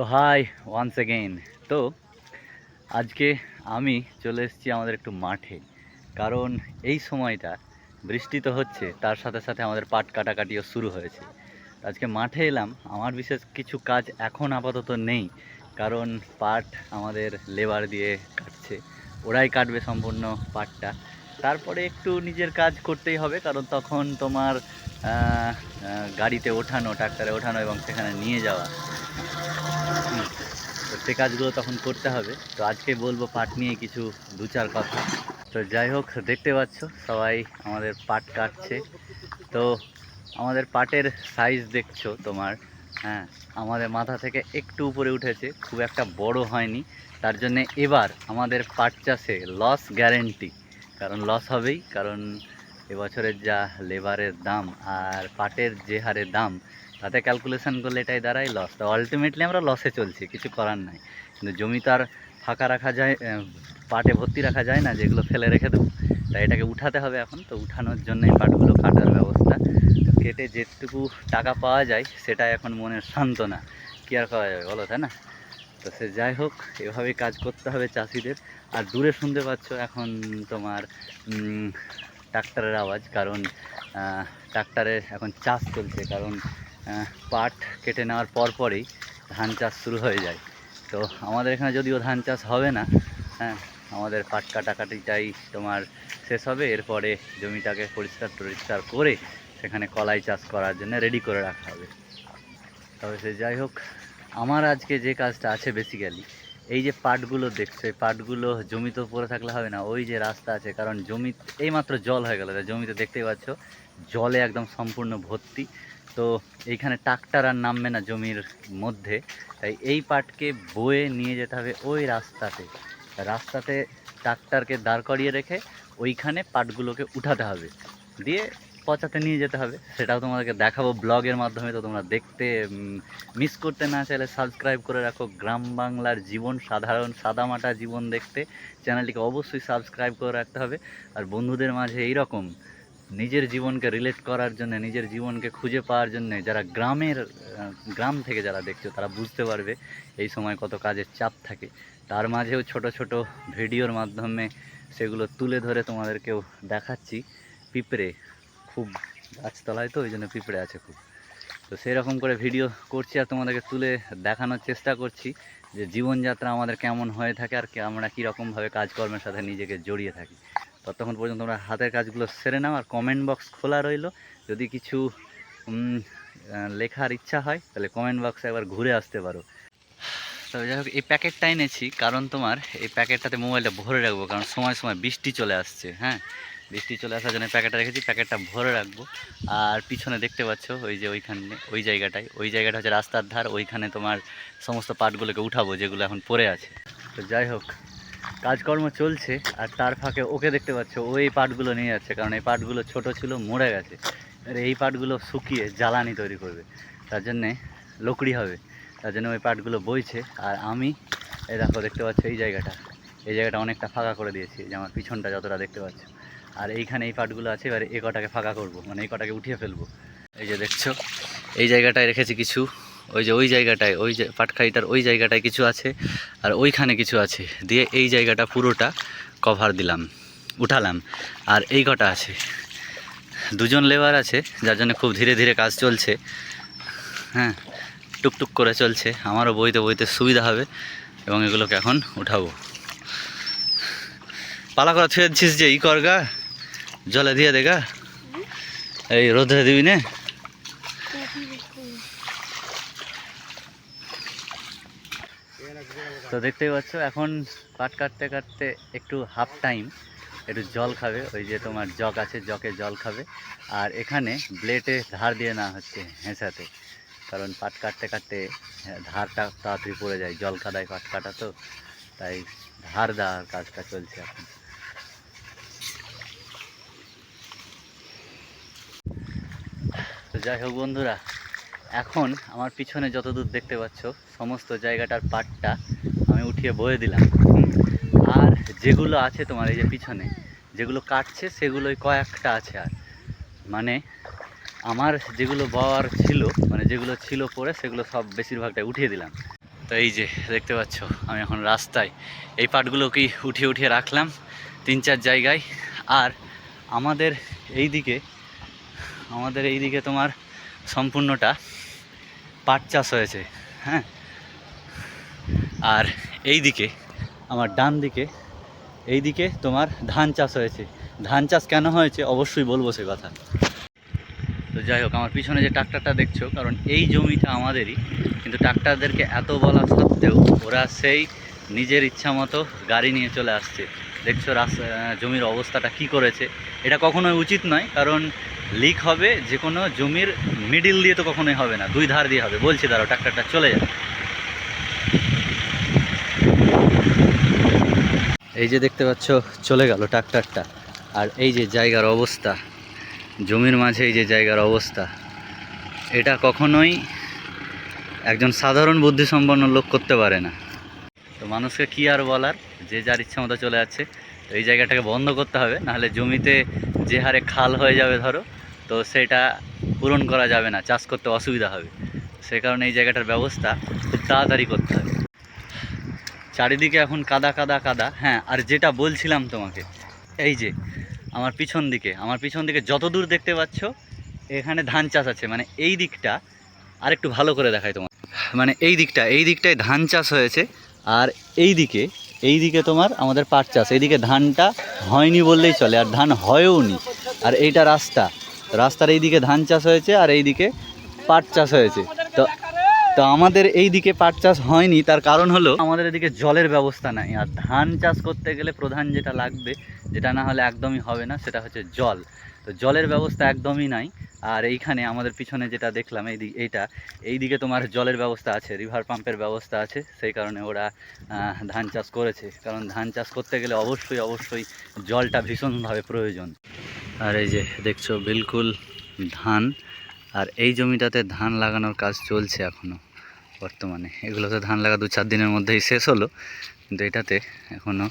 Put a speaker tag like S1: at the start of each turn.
S1: তো high once again তো আজকে আমি চলে এসেছি আমাদের একটু মাঠে। কারণ এই সময়টা বৃষ্টি তো হচ্ছে, তার সাথে সাথে আমাদের পাট কাটাকাটিও শুরু হয়েছে। আজকে মাঠে এলাম, আমার বিশেষ কিছু কাজ এখন আপাতত নেই, কারণ পাট আমাদের লেবার দিয়ে কাটছে। ওরাই কাটবে সম্পূর্ণ পাটটা। তারপরে একটু নিজের কাজ করতেই হবে, কারণ তখন তোমার গাড়িতে ওঠানো, ট্রাক্টরে ওঠানো এবং সেখানে নিয়ে যাওয়া। সে কাজগুলো তখন করতে হবে। তো আজকে বলব পাট নিয়ে কিছু দু চার কথা। তো যাই হোক, দেখতে পাচ্ছ, সবাই আমাদের পাট কাটছে। তো আমাদের পাটের সাইজ দেখছ তোমার? হ্যাঁ আমাদের মাথা থেকে একটু উপরে উঠেছে, খুব একটা বড় হয়নি। তার জন্যে এবার আমাদের পাট চাষে লস গ্যারেন্টি কারণ লস হবেই, কারণ এবছরের যা লেবারের দাম আর পাটের যে হারে দাম তাতে ক্যালকুলেশন করলে এটাই দাঁড়ায় লস তো আলটিমেটলি আমরা লসে চলছি, কিছু করার নাই। কিন্তু জমি তো আর ফাঁকা রাখা যায় পাটে ভর্তি রাখা যায় না, যেগুলো ফেলে রেখে দেবো। তাই এটাকে উঠাতে হবে এখন। তো উঠানোর জন্যই পাটগুলো কাটার ব্যবস্থা। কেটে যেটুকু টাকা পাওয়া যায় সেটা এখন মনের সান্ত্বনা। কী আর করা যাবে বলো, তাই না? তো সে যাই হোক, এভাবেই কাজ করতে হবে চাষিদের। আর দূরে শুনতে পাচ্ছ এখন তোমার ট্রাক্টরের আওয়াজ। কারণ ট্রাক্টরে এখন চাষ চলছে। কারণ পাট কেটে নেওয়ার পর পরেই ধান চাষ শুরু হয়ে যায়। তো আমাদের এখানে যদিও ধান চাষ হবে না হ্যাঁ আমাদের পাট কাটাকাটিটাই তোমার শেষ হবে। এরপরে জমিটাকে পরিষ্কার টরিষ্কার করে সেখানে কলাই চাষ করার জন্য রেডি করে রাখা হবে। তবে সে যাই হোক, আমার আজকে যে কাজটা আছে বেসিক্যালি এই যে পাটগুলো দেখছ, এই পাটগুলো জমিতে পরে থাকলে হবে না, ওই যে রাস্তা আছে, কারণ জমি এইমাত্র জল হয়ে গেল। জমিতে দেখতেই পাচ্ছ, জলে একদম সম্পূর্ণ ভর্তি। তো এইখানে ট্রাক্টর আর নামবে না জমির মধ্যে। তাই এই পাটকে বয়ে নিয়ে যেতে হবে ওই রাস্তাতে। রাস্তাতে ট্রাক্টরকে দাঁড় করিয়ে রেখে ওইখানে পাটগুলোকে উঠাতে হবে। দিয়ে পচাতে নিয়ে যেতে হবে। সেটাও তোমাদেরকে দেখাবো ব্লগের মাধ্যমে। তো তোমরা দেখতে মিস করতে না চাইলে সাবস্ক্রাইব করে রাখো। গ্রাম বাংলার জীবন, সাধারণ সাদামাটা জীবন দেখতে। চ্যানেলটিকে অবশ্যই সাবস্ক্রাইব করে রাখতে হবে। আর বন্ধুদের মাঝে এই রকম নিজের জীবনকে রিলেট করার জন্য, নিজের জীবনকে খুঁজে পাওয়ার জন্য যারা গ্রামের গ্রাম থেকে যারা দেখছ, তারা বুঝতে পারবে এই সময় কত কাজের চাপ থাকে। তার মাঝেও ছোট ছোট ভিডিওর মাধ্যমে সেগুলো তুলে ধরে তোমাদেরকেও দেখাচ্ছি। পিঁপড়ে খুব গাছতলায় তো ওই জন্য পিঁপড়ে আছে খুব। তো সেই রকম করে ভিডিও করছি আর তোমাদেরকে তুলে দেখানোর চেষ্টা করছি যে জীবনযাত্রা আমাদের কেমন হয়ে থাকে আর আমরা কীরকমভাবে কাজকর্মের সাথে নিজেকে জড়িয়ে থাকি। ততক্ষণ পর্যন্ত তোমরা হাতের কাজগুলো সেরে নাও আর কমেন্ট বক্স খোলা রইল। যদি কিছু লেখার ইচ্ছা হয়, তাহলে কমেন্ট বক্সে একবার ঘুরে আসতে পারো। তবে যাই হোক, এই প্যাকেটটা এনেছি। কারণ তোমার এই প্যাকেটটাতে মোবাইলটা ভরে রাখব, কারণ সময় সময় বৃষ্টি চলে আসছে হ্যাঁ? বৃষ্টি চলে আসার জন্য প্যাকেটটা রেখেছি, প্যাকেটটা ভরে রাখব। আর পিছনে দেখতে পাচ্ছ, ওই যে ওইখানে, ওই জায়গাটায়, ওই জায়গাটা হচ্ছে রাস্তার ধার, ওইখানে তোমার সমস্ত পাটগুলোকে উঠাবো, যেগুলো এখন পড়ে আছে। তো যাই হোক কাজকর্ম চলছে আর তার ফাঁকে ওকে দেখতে পাচ্ছ, ও এই পাটগুলো নিয়ে যাচ্ছে, কারণ এই পাটগুলো ছোট ছিল, মরে গেছে। আর এই পাটগুলো শুকিয়ে জ্বালানি তৈরি করবে, তার জন্যে লকড়ি হবে, তার জন্য ওই পাটগুলো বইছে। আর আমি, এই দেখো, দেখতে পাচ্ছ এই জায়গাটা। এই জায়গাটা অনেকটা ফাঁকা করে দিয়েছি যে আমার পিছনটা যতটা দেখতে পাচ্ছ। আর এইখানে এই পাটগুলো আছে, এবার এই কটাকে ফাঁকা করব মানে এই কটাকে উঠিয়ে ফেলব। এই যে দেখছ, এই জায়গাটায় রেখেছি কিছু ওই যে ওই জায়গাটায়, ওই যে পাটখাইটার ওই জায়গাটায় কিছু আছে, আর ওইখানে কিছু আছে। দিয়ে এই জায়গাটা পুরোটা কভার দিলাম, উঠালাম, আর এই কটা আছে। দুজন লেবার আছে, যার জন্য খুব ধীরে ধীরে কাজ চলছে। হ্যাঁ টুকটুক করে চলছে। আমারও বইতে বইতে সুবিধা হবে, এবং এগুলোকে এখন উঠাবো। পালা করা থুয়েছিস যে, ই করগা জলে দিয়ে দেগা এই রোদে দিবি না। তো দেখতেই পাচ্ছ, এখন পাট কাটতে কাটতে একটু হাফ টাইম একটু জল খাবে, ওই যে তোমার জগ আছে জকে জল খাবে। আর এখানে ব্লেডে ধার দিয়ে না হচ্ছে হেঁচাতে, কারণ পাট কাটতে কাটতে ধারটা তাড়াতাড়ি পড়ে যায়, জল কাদায় পাট কাটা তো, তাই ধার দেওয়ার কাজটা চলছে এখন। তো যাই হোক বন্ধুরা, এখন আমার পিছনে যতদূর দেখতে পাচ্ছ, সমস্ত জায়গাটার পাটটা আমি উঠিয়ে বয়ে দিলাম। আর যেগুলো আছে তোমার এই যে পিছনে, যেগুলো কাটছে সেগুলোই কয়েকটা আছে আর। মানে আমার যেগুলো বওয়ার ছিল মানে যেগুলো ছিল পরে সেগুলো সব বেশিরভাগটাই উঠিয়ে দিলাম। তো এই যে দেখতে পাচ্ছ, আমি এখন রাস্তায় এই পাটগুলোকেই উঠিয়ে উঠিয়ে রাখলাম তিন চার জায়গায়। আর আমাদের এই দিকে আমাদের এই দিকে তোমার সম্পূর্ণটা পাট চাষ হয়েছে হ্যাঁ? আর এই দিকে আমার ডান দিকে এই দিকে তোমার ধান চাষ হয়েছে। ধান চাষ কেন হয়েছে অবশ্যই বলব সে কথা। তো যাই হোক, আমার পিছনে যে ট্রাক্টরটা দেখছ, কারণ এই জমিটা আমাদেরই, কিন্তু ট্রাক্টরদেরকে এত বলা সত্ত্বেও ওরা সেই নিজের ইচ্ছা মতো গাড়ি নিয়ে চলে আসছে। দেখছ রাস্তা জমির অবস্থাটা কি করেছে, এটা কখনোই উচিত নয়, কারণ লিক হবে যে কোনো জমির মিডিল দিয়ে তো কখনোই হবে না, দুই ধার দিয়ে হবে। বলছি দাঁড়াও, ট্রাক্টরটা চলে যাবে এই যে দেখতে পাচ্ছ, চলে গেল ট্রাক্টরটা। আর এই যে জায়গার অবস্থা, জমির মাঝে এই যে জায়গার অবস্থা, এটা কখনোই একজন সাধারণ বুদ্ধিসম্পন্ন লোক করতে পারে না। তো মানুষকে কি আর বলার? যে যার ইচ্ছা মতো চলে যাচ্ছে, তো এই জায়গাটাকে বন্ধ করতে হবে, নাহলে জমিতে যে হারে খাল হয়ে যাবে ধরো, তো সেটা পূরণ করা যাবে না, চাষ করতে অসুবিধা হবে। সে কারণে এই জায়গাটার ব্যবস্থা খুব তাড়াতাড়ি করতে হবে। চারিদিকে এখন কাদা কাদা কাদা। হ্যাঁ আর যেটা বলছিলাম তোমাকে, এই যে, আমার পিছন দিকে, আমার পিছন দিকে যত দূর দেখতে পাচ্ছ, এখানে ধান চাষ আছে। মানে এই দিকটা আর একটু ভালো করে দেখায় তোমার। মানে এই দিকটা, এই দিকটায় ধান চাষ হয়েছে, আর এই দিকে এই দিকে তোমার আমাদের পাট চাষ। এইদিকে ধানটা হয়নি বললেই চলে, আর ধান হয়ও নি। আর এইটা রাস্তা, রাস্তার এই দিকে ধান চাষ হয়েছে, আর এই দিকে পাট চাষ হয়েছে। তো তো আমাদের এই দিকে পাট চাষ হয়নি, তার কারণ হলো আমাদের এদিকে জলের ব্যবস্থা নাই। আর ধান চাষ করতে গেলে প্রধান যেটা লাগবে, যেটা না হলে একদমই হবে না, সেটা হচ্ছে জল। তো জলের ব্যবস্থা একদমই নাই। আর এইখানে আমাদের পিছনে যেটা দেখলাম এই দিক এইটা এই দিকে তোমার জলের ব্যবস্থা আছে রিভার পাম্পের ব্যবস্থা আছে, সেই কারণে ওরা ধান চাষ করেছে। কারণ ধান চাষ করতে গেলে অবশ্যই অবশ্যই জলটা ভীষণভাবে প্রয়োজন। আর এই যে দেখছ, বিলকুল ধান। আর এই জমিটাতে ধান লাগানোর কাজ চলছে এখনও বর্তমানে। এগুলো তো ধান লাগা দু চার দিনের মধ্যেই শেষ হলো। কিন্তু এটাতে এখনও